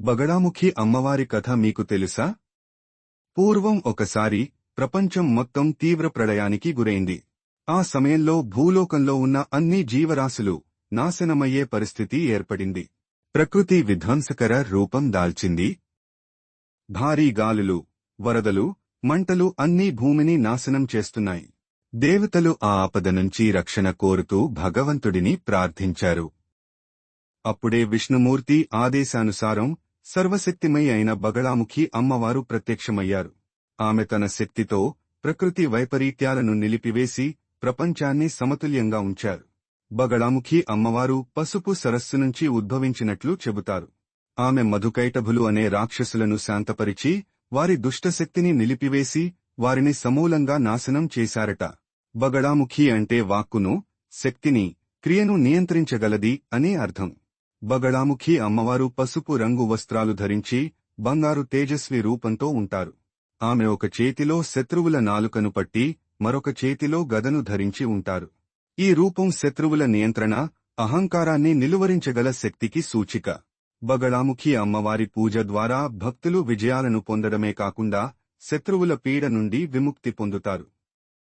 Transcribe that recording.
బగడాముఖి అమ్మవారి కథ మీకు తెలుసా? పూర్వం ఒకసారి ప్రపంచం మొత్తం తీవ్ర ప్రళయానికి గురైంది. ఆ సమయంలో భూలోకంలో ఉన్న అన్ని జీవరాశులు నాశనమయ్యే పరిస్థితి ఏర్పడింది. ప్రకృతి విధ్వంసకర రూపం దాల్చింది. భారీ గాలులు వరదలు మంటలు అన్నీ భూమిని నాశనం చేస్తున్నాయి. దేవతలు ఆ ఆపద నుంచి రక్షణ కోరుతూ భగవంతుడిని ప్రార్థించారు. అప్పుడే విష్ణుమూర్తి ఆదేశానుసారం సర్వశక్తిమై అయిన బగళాముఖి అమ్మవారు ప్రత్యక్షమయ్యారు. ఆమె తన శక్తితో ప్రకృతి వైపరీత్యాలను నిలిపివేసి ప్రపంచాన్ని సమతుల్యంగా ఉంచారు. బగళాముఖి అమ్మవారు పసుపు సరస్సు నుంచి ఉద్భవించినట్లు చెబుతారు. ఆమె మధుకైటభులు అనే రాక్షసులను శాంతపరిచి వారి దుష్టశక్తిని నిలిపివేసి వారిని సమూలంగా నాశనం చేశారట. బగళాముఖి అంటే వాక్కును శక్తిని క్రియను నియంత్రించగలది అనే అర్థం. బగడాముఖి అమ్మవారు పసుపు రంగు వస్త్రాలు ధరించి బంగారు తేజస్వి రూపంతో ఉంటారు. ఆమె ఒక చేతిలో శత్రువుల నాలుకను పట్టి మరొక చేతిలో గదను ధరించి ఉంటారు. ఈ రూపం శత్రువుల నియంత్రణ అహంకారాన్ని నిలువరించగల శక్తికి సూచిక. బగళాముఖి అమ్మవారి పూజ ద్వారా భక్తులు విజయాలను పొందడమే కాకుండా శత్రువుల పీడ నుండి విముక్తి పొందుతారు.